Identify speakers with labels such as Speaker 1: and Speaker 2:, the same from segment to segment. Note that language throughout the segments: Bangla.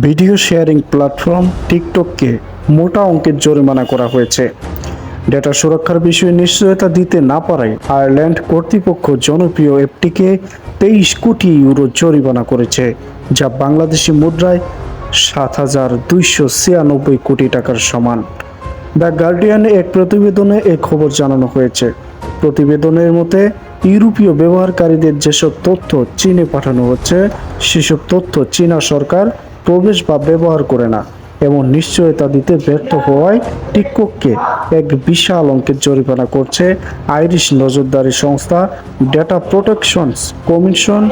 Speaker 1: ভিডিও শেয়ারিং প্ল্যাটফর্ম টিকটককে মোটা অঙ্কের জরিমানা করা হয়েছে। ডেটা সুরক্ষার বিষয়ে নিশ্চয়তা দিতে না পারায় আয়ারল্যান্ড কর্তৃপক্ষ জনপ্রিয় অ্যাপটিকে তেইশ কোটি ইউরো জরিমানা করেছে, যা বাংলাদেশি মুদ্রায় সাত হাজার দুইশো ছিয়ানব্বই কোটি টাকার সমান। দ্য গার্ডিয়ানে এক প্রতিবেদনে এ খবর জানানো হয়েছে। প্রতিবেদনের মতে, ইউরোপীয় ব্যবহারকারীদের যেসব তথ্য চীনে পাঠানো হচ্ছে, সেসব তথ্য চীনা সরকার প্রবেশ বা ব্যবহার করে না এবং নিশ্চয়তা দিতে ব্যর্থ হওয়ায় টিকটককে এক বিশাল অঙ্কের জরিমানা করছে আইরিশ নজরদারি সংস্থা ডেটা প্রোটেকশনস কমিশন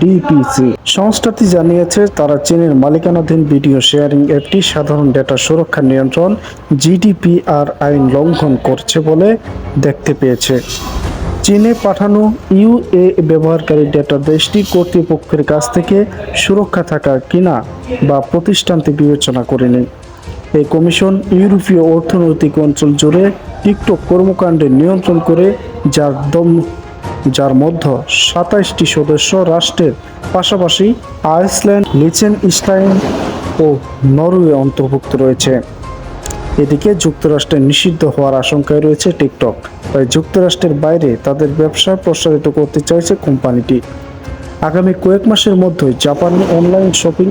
Speaker 1: ডিপিসি। সংস্থাটি জানিয়েছে, তারা চীনের মালিকানাধীন ভিডিও শেয়ারিং অ্যাপটি সাধারণ ডেটা সুরক্ষা নিয়ন্ত্রণ, জিডিপিআর আইন লঙ্ঘন করছে বলে দেখতে পেয়েছে। চীনে পাঠানো ইউএ ব্যবহারকারী ডেটা দেশটি কর্তৃপক্ষের কাছ থেকে সুরক্ষা থাকা কিনা বা প্রতিষ্ঠানটি বিবেচনা করেনি। এই কমিশন ইউরোপীয় অর্থনৈতিক অঞ্চল জুড়ে টিকটক কর্মকাণ্ডে নিয়ন্ত্রণ করে, যার দম, যার মধ্যে সাতাইশটি সদস্য রাষ্ট্রের পাশাপাশি আইসল্যান্ড লিচেন ইস্টাইন ও নরওয়ে অন্তর্ভুক্ত রয়েছে। এদিকে যুক্তরাষ্ট্রে নিষিদ্ধ হওয়ার আশঙ্কায় রয়েছে টিকটক। তাই যুক্তরাষ্ট্রের বাইরে তাদের ব্যবসা প্রসারিত করতে চাইছে কোম্পানিটি। আগামী কয়েক মাসের মধ্যে জাপানি অনলাইন শপিং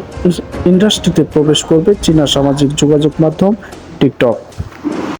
Speaker 1: ইন্ডাস্ট্রিতে প্রবেশ করবে চীনা সামাজিক যোগাযোগ মাধ্যম টিকটক।